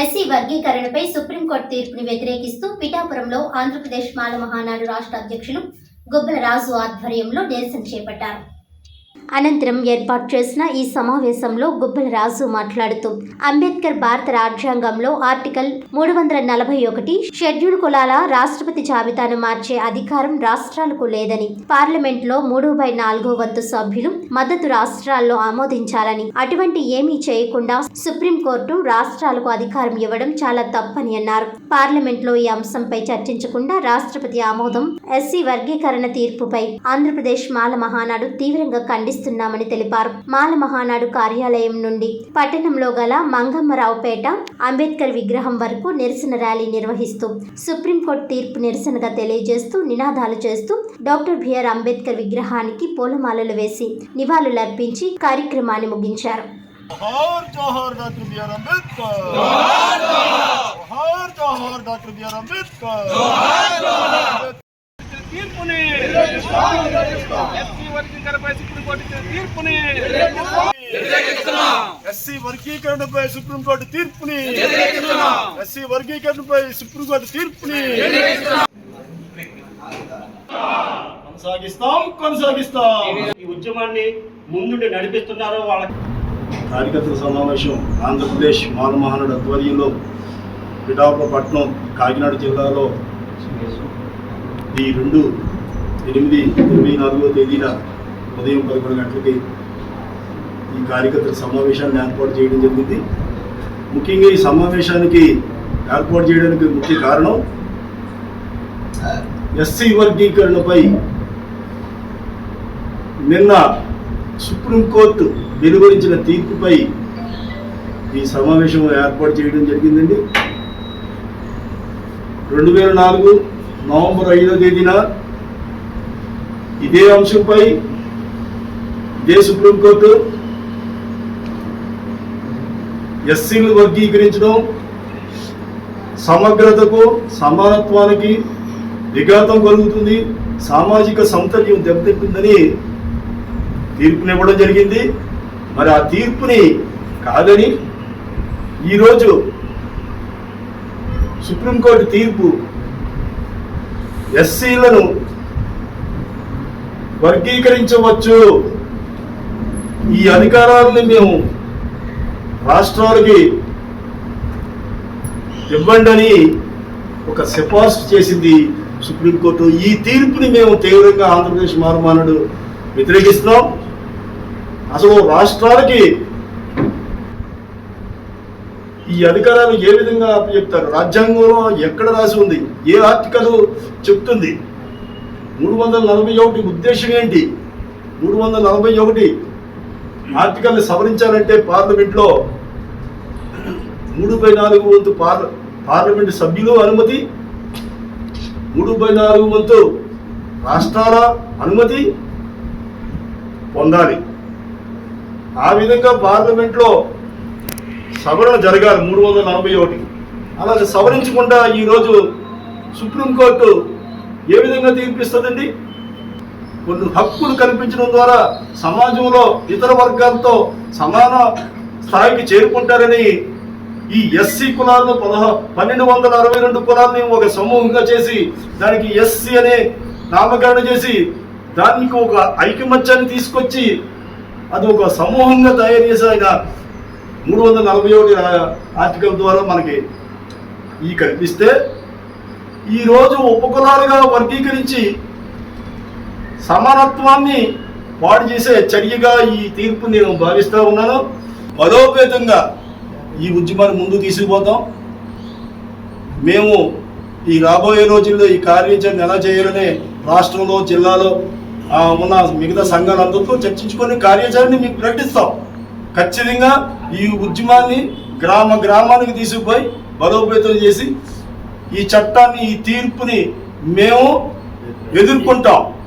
SC వర్గీకరణపై supreme court తీర్పుని వ్యతిరేకిస్తూ పిఠాపురంలో ఆంధ్రప్రదేశ్ మాల మహానాడు రాష్ట్ర అధ్యక్షులు గుబ్బల రాజు ఆధ్వర్యంలో నిరసన చేపట్టారు. అనంతరం ఏర్పాటు చేసిన ఈ సమావేశంలో గుబ్బల రాజు మాట్లాడుతూ అంబేద్కర్ భారత రాజ్యాంగంలో ఆర్టికల్ మూడు వందల నలభై ఒకటి షెడ్యూల్ కులాల రాష్ట్రపతి జాబితాను మార్చే అధికారం రాష్ట్రాలకు లేదని పార్లమెంట్లో మూడు బై నాలుగో వంతు సభ్యులు మద్దతు రాష్ట్రాల్లో ఆమోదించాలని అటువంటి ఏమీ చేయకుండా సుప్రీంకోర్టు రాష్ట్రాలకు అధికారం ఇవ్వడం చాలా తప్పని అన్నారు. పార్లమెంట్లో ఈ అంశంపై చర్చించకుండా రాష్ట్రపతి ఆమోదం ఎస్సీ వర్గీకరణ తీర్పుపై ఆంధ్రప్రదేశ్ మాల మహానాడు తీవ్రంగా అందిస్తున్నామని తెలిపారు. మాల మహానాడు కార్యాలయం నుండి పట్టణంలో గల మంగమ్మరావుపేట అంబేద్కర్ విగ్రహం వరకు నిరసన ర్యాలీ నిర్వహిస్తూ సుప్రీంకోర్టు తీర్పు నిరసనగా తెలియజేస్తూ నినాదాలు చేస్తూ డాక్టర్ బిఆర్ అంబేద్కర్ విగ్రహానికి పూలమాలలు వేసి నివాళులర్పించి కార్యక్రమాన్ని ముగించారు. అంబేద్కర్. అంబేద్కర్. సుప్రీంకోర్టు ఇచ్చిన తీర్పుని ఎస్సీ వర్గీకరణపై సుప్రీంకోర్టు తీర్పుని ఎస్సీ వర్గీకరణపై సుప్రీంకోర్టు తీర్పుని కొనసాగిస్తాం కొనసాగిస్తాం. ఈ ఉద్యమాన్ని ముందుండి నడిపిస్తున్నారో వాళ్ళ కార్యకర్తల సమావేశం ఆంధ్రప్రదేశ్ మానమహానుడు ఆధ్వర్యంలో పిఠాపురపట్నం కాకినాడ జిల్లాలో ఈ రెండు ఎనిమిది ఇరవై నాలుగో తేదీన ఉదయం పదకొండు గంటలకి ఈ కార్యకర్తల సమావేశాన్ని ఏర్పాటు చేయడం జరిగింది. ముఖ్యంగా ఈ సమావేశానికి ఏర్పాటు చేయడానికి ముఖ్య కారణం ఎస్సీ వర్గీకరణపై నిన్న సుప్రీంకోర్టు వెలువరించిన తీర్పుపై ఈ సమావేశం ఏర్పాటు చేయడం జరిగిందండి. రెండు వేల నాలుగు నవంబర్ ఐదో తేదీన ఇదే అంశంపై ఏ సుప్రీంకోర్టు ఎస్సీలు వర్గీకరించడం సమగ్రతకు సమానత్వానికి విఘాతం కలుగుతుంది సామాజిక సమతుల్యం దెబ్బతింటుందని తీర్పునివ్వడం జరిగింది. మరి ఆ తీర్పుని కాదని ఈరోజు సుప్రీంకోర్టు తీర్పు ఎస్సీలను వర్గీకరించవచ్చు. ఈ అధికారాలని మేము రాష్ట్రాలకి ఇవ్వండి అని ఒక సిఫార్సు చేసింది సుప్రీంకోర్టు. ఈ తీర్పుని మేము తీవ్రంగా ఆంధ్రప్రదేశ్ మారుమానుడు వ్యతిరేకిస్తున్నాం. అసలు రాష్ట్రాలకి ఈ అధికారాలు ఏ విధంగా చెప్తారు? రాజ్యాంగంలో ఎక్కడ రాసి ఉంది? ఏ ఆర్టికల్ చెప్తుంది? మూడు వందల నలభై ఒకటి ఉద్దేశం ఏంటి? మూడు వందల నలభై ఒకటి ఆర్టికల్ని సవరించాలంటే పార్లమెంట్లో మూడు బై నాలుగు వంతు పార్ల పార్లమెంట్ సభ్యులు అనుమతి మూడు బై నాలుగు వంతు రాష్ట్రాల అనుమతి పొందాలి. ఆ విధంగా పార్లమెంట్లో సవరణ జరగాలి మూడు వందల నలభై ఒకటి. అలాగే సవరించకుండా ఈరోజు సుప్రీంకోర్టు ఏ విధంగా తీర్పిస్తుందండి? కొన్ని హక్కులు కల్పించడం ద్వారా సమాజంలో ఇతర వర్గాలతో సమాన స్థాయికి చేరుకుంటారని ఈ ఎస్సీ కులాలను పదహ పన్నెండు వందల అరవై రెండు కులాలని ఒక సమూహంగా చేసి దానికి ఎస్సీ అనే నామకరణ చేసి దానికి ఒక ఐకమత్యాన్ని తీసుకొచ్చి అది ఒక సమూహంగా తయారు చేసి ఆయన మూడు వందల నలభై ఒకటి ఆర్టికల్ ద్వారా మనకి ఈ కల్పిస్తే ఈరోజు ఉపకులాలుగా వర్గీకరించి సమానత్వాన్ని పాడు చేసే చర్యగా ఈ తీర్పు నేను భావిస్తూ ఉన్నాను. బలోపేతంగా ఈ ఉద్యమాన్ని ముందు తీసుకుపోతాం. మేము ఈ రాబోయే రోజుల్లో ఈ కార్యాచరణ ఎలా చేయాలనే రాష్ట్రంలో జిల్లాలో ఉన్న మిగతా సంఘాలందరితో చర్చించుకొని కార్యాచరణని మీకు ప్రకటిస్తాం. ఖచ్చితంగా ఈ ఉద్యమాన్ని గ్రామ గ్రామానికి తీసుకుపోయి బలోపేతం చేసి ఈ చట్టాన్ని ఈ తీర్పుని మేము ఎదుర్కొంటాం.